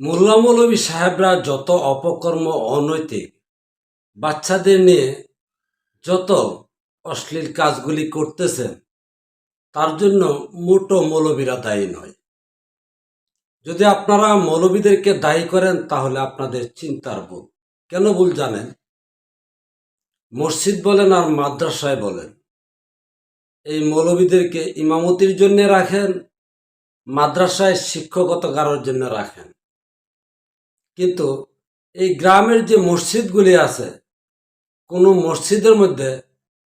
মোল্লা মৌলবী সাহেবরা যত অপকর্ম অনৈতিক, বাচ্চাদের নিয়ে যত অশ্লীল কাজগুলি করতেছেন, তার জন্য মোটো মৌলবীরা দায়ী নয়। যদি আপনারা মৌলবীদেরকে দায়ী করেন, তাহলে আপনাদের চিন্তার ভুল। কেন ভুল জানেন? মসজিদ বলেন আর মাদ্রাসায় বলেন, এই মৌলবীদেরকে ইমামতির জন্য রাখেন, মাদ্রাসায় শিক্ষকতা করার জন্য রাখেন। কিন্তু এই গ্রামের যে মসজিদগুলি আছে, কোনো মসজিদের মধ্যে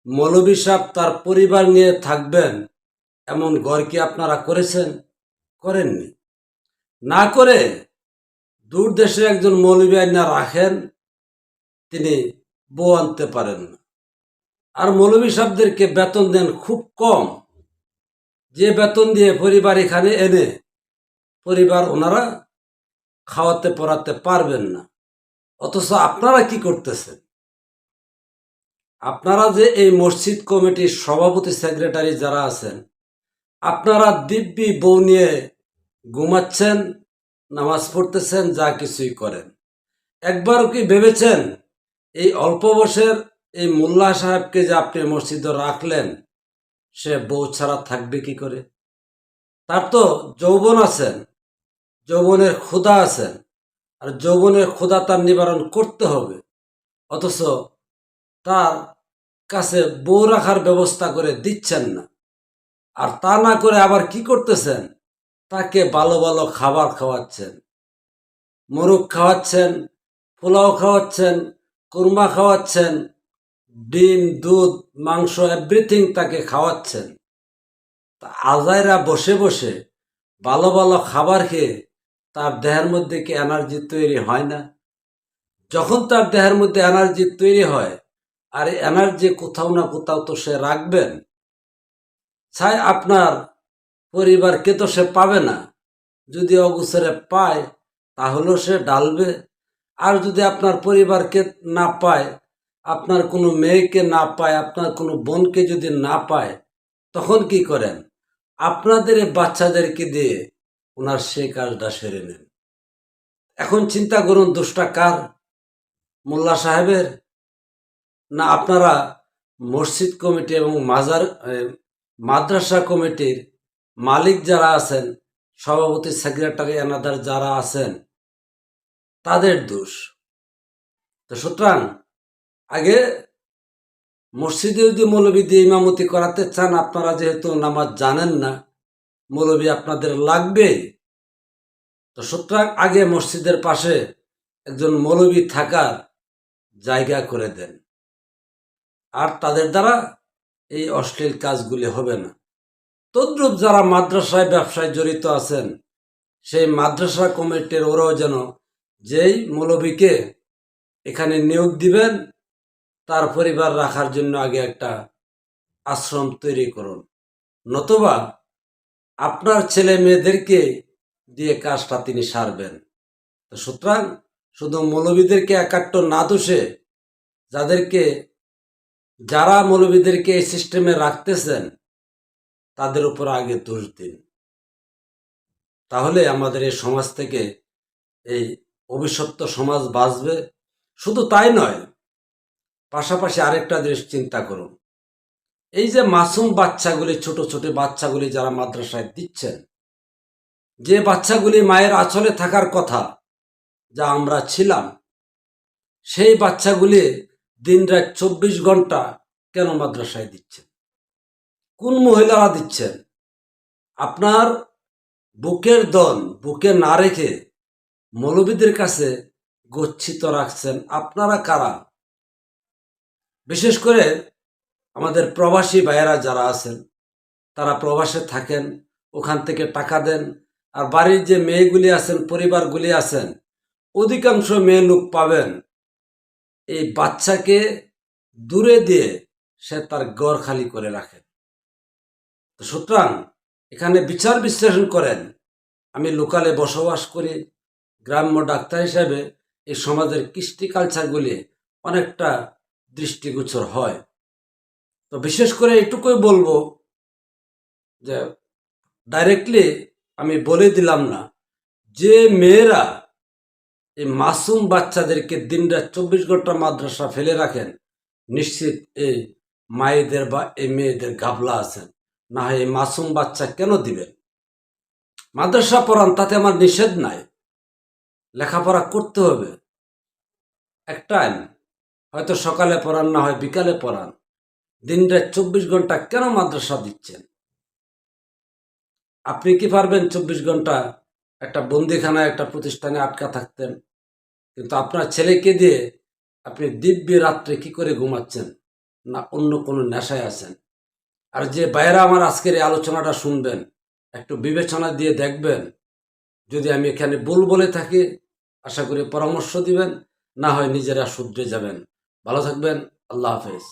মৌলবী সাহেব তার পরিবার নিয়ে থাকবেন এমন ঘর কি আপনারা করেছেন? করেননি। না করে দূর দেশে একজন মৌলবী আইনা রাখেন, তিনি বউ আনতে পারেন না। আর মৌলবী সাহেবদেরকে বেতন দেন খুব কম। যে বেতন দিয়ে পরিবার এখানে এনে পরিবার ওনারা খাওয়াতে পড়াতে পারবেন না। অথচ আপনারা কি করতেছেন? আপনারা যে এই মসজিদ কমিটির সভাপতি, সেক্রেটারি যারা আছেন, আপনারা দিব্যি বউ নিয়ে ঘুমাচ্ছেন, নামাজ পড়তেছেন, যা কিছুই করেন। একবারও কি ভেবেছেন, এই অল্প বয়সের এই মোল্লা সাহেবকে যে আপনি মসজিদে রাখলেন, সে বউ ছাড়া থাকবে কি করে? তার তো যৌবন আছেন। যৌবনের ক্ষুধা আছেন আর যৌবনের ক্ষুধা তার নিবারণ করতে হবে। অথচ তার কাছে বউ রাখার ব্যবস্থা করে দিচ্ছেন না। আর তা না করে আবার কি করতেছেন? তাকে ভালো ভালো খাবার খাওয়াচ্ছেন। মোরগ খাওয়াচ্ছেন, পোলাও খাওয়াচ্ছেন, কুরমা খাওয়াচ্ছেন, ডিম, দুধ, মাংস এভরিথিং তাকে খাওয়াচ্ছেন। তা আজাইরা বসে বসে ভালো ভালো খাবার খেয়ে তার দেহের মধ্যে কি এনার্জি তৈরি হয় না? যখন তার দেহের মধ্যে এনার্জি তৈরি হয়, আর এনার্জি কোথাও না কোথাও তো সে রাখবেন। চাই আপনার পরিবারকে তো সে পাবে না। যদি অগুসরে পায়, তাহলেও সে ডালবে। আর যদি আপনার পরিবারকে না পায়, আপনার কোনো মেয়েকে না পায়, আপনার কোনো বোনকে যদি না পায়, তখন কি করেন? আপনাদের বাচ্চাদেরকে দিয়ে ওনার সেই কাজটা সেরে নেন। এখন চিন্তা করুন দোষটা কার? মোল্লা সাহেবের? না আপনারা মসজিদ কমিটি এবং মাজার মাদ্রাসা কমিটির মালিক যারা আছেন, সভাপতি, সেক্রেটারি এনাদার যারা আছেন, তাদের দোষ। তো সুতরাং আগে মসজিদে যদি মৌলবী দিয়ে ইমামতি করাতে চান, আপনারা যেহেতু নামাজ জানেন না মৌলবী আপনাদের লাগবে? তো সুতরাং আগে মসজিদের পাশে একজন মৌলবী থাকার জায়গা করে দেন। আর তাদের দ্বারা এই অশ্লীল কাজগুলি হবে না। তদ্রুপ যারা মাদ্রাসায় ব্যবসায় জড়িত আছেন, সেই মাদ্রাসা কমিটির ওরাও যেন যেই মৌলবীকে এখানে নিয়োগ দিবেন, তার পরিবার রাখার জন্য আগে একটা আশ্রম তৈরি করুন। নতুবা আপনার ছেলে মেয়েদেরকে দিয়ে কাজটা তিনি সারবেন। সুতরাং শুধু মৌলবীদেরকে একাট্ট না দোষে যাদেরকে, যারা মৌলবীদেরকে এই সিস্টেমে রাখতেছেন, তাদের উপর আগে দোষ দিন। তাহলে আমাদের এই সমাজ থেকে এই অভিশপ্ত সমাজ বাঁচবে। শুধু তাই নয়, পাশাপাশি আরেকটা জিনিস চিন্তা করুন। এই যে মাসুম বাচ্চাগুলি, ছোট ছোট বাচ্চাগুলি যারা মাদ্রাসায় দিচ্ছেন, যে বাচ্চাগুলি মায়ের আঁচলে থাকার কথা যা আমরা ছিলাম, সেই বাচ্চাগুলি দিনরাত চব্বিশ ঘণ্টা কেন মাদ্রাসায় দিচ্ছেন? কোন মহিলারা দিচ্ছেন? আপনার বুকের দন, বুকে না রেখে মৌলবীদের কাছে গচ্ছিত রাখছেন আপনারা কারা? বিশেষ করে আমাদের প্রবাসী ভাইয়েরা যারা আছেন, তারা প্রবাসে থাকেন, ওখান থেকে টাকা দেন, আর বাড়ির যে মেয়েগুলি আছেন, পরিবারগুলি আছেন, অধিকাংশ মেয়ে লোক পাবেন। এই বাচ্চাকে দূরে দিয়ে সে তার গড় খালি করে রাখে তো সুতরাং এখানে বিচার বিশ্লেষণ করেন। আমি লোকালে বসবাস করি, গ্রাম্য ডাক্তার হিসাবে এই সমাজের কৃষ্টি কালচারগুলি অনেকটা দৃষ্টিগোচর হয়। তো বিশেষ করে এটুকুই বলব যে ডাইরেক্টলি আমি বলে দিলাম না, যে মেয়েরা এই মাসুম বাচ্চাদেরকে দিনরাত চব্বিশ ঘণ্টা মাদ্রাসা ফেলে রাখেন, নিশ্চিত এই মায়েদের বা এই মেয়েদের গাবলা আছেন না হয় এই মাসুম বাচ্চা কেন দিবেন? মাদ্রাসা পড়ান, তাতে আমার নিষেধ নাই। লেখাপড়া করতে হবে। এক টাইম হয়তো সকালে পড়ান, না হয় বিকালে পড়ান। দিনটা চব্বিশ ঘণ্টা কেন মাদ্রাসা দিচ্ছেন? আপনি কি পারবেন চব্বিশ ঘণ্টা একটা বন্দিখানায়, একটা প্রতিষ্ঠানে আটকা থাকতেন? কিন্তু আপনার ছেলেকে দিয়ে আপনি দিব্য রাত্রে কি করে ঘুমাচ্ছেন? না অন্য কোনো নেশায় আছেন? আর যে বাইরে আমার আজকের এই আলোচনাটা শুনবেন, একটু বিবেচনা দিয়ে দেখবেন, যদি আমি এখানে ভুল বলে থাকি, আশা করি পরামর্শ দিবেন, না হয় নিজেরা শুধরে যাবেন। ভালো থাকবেন, আল্লাহ হাফেজ।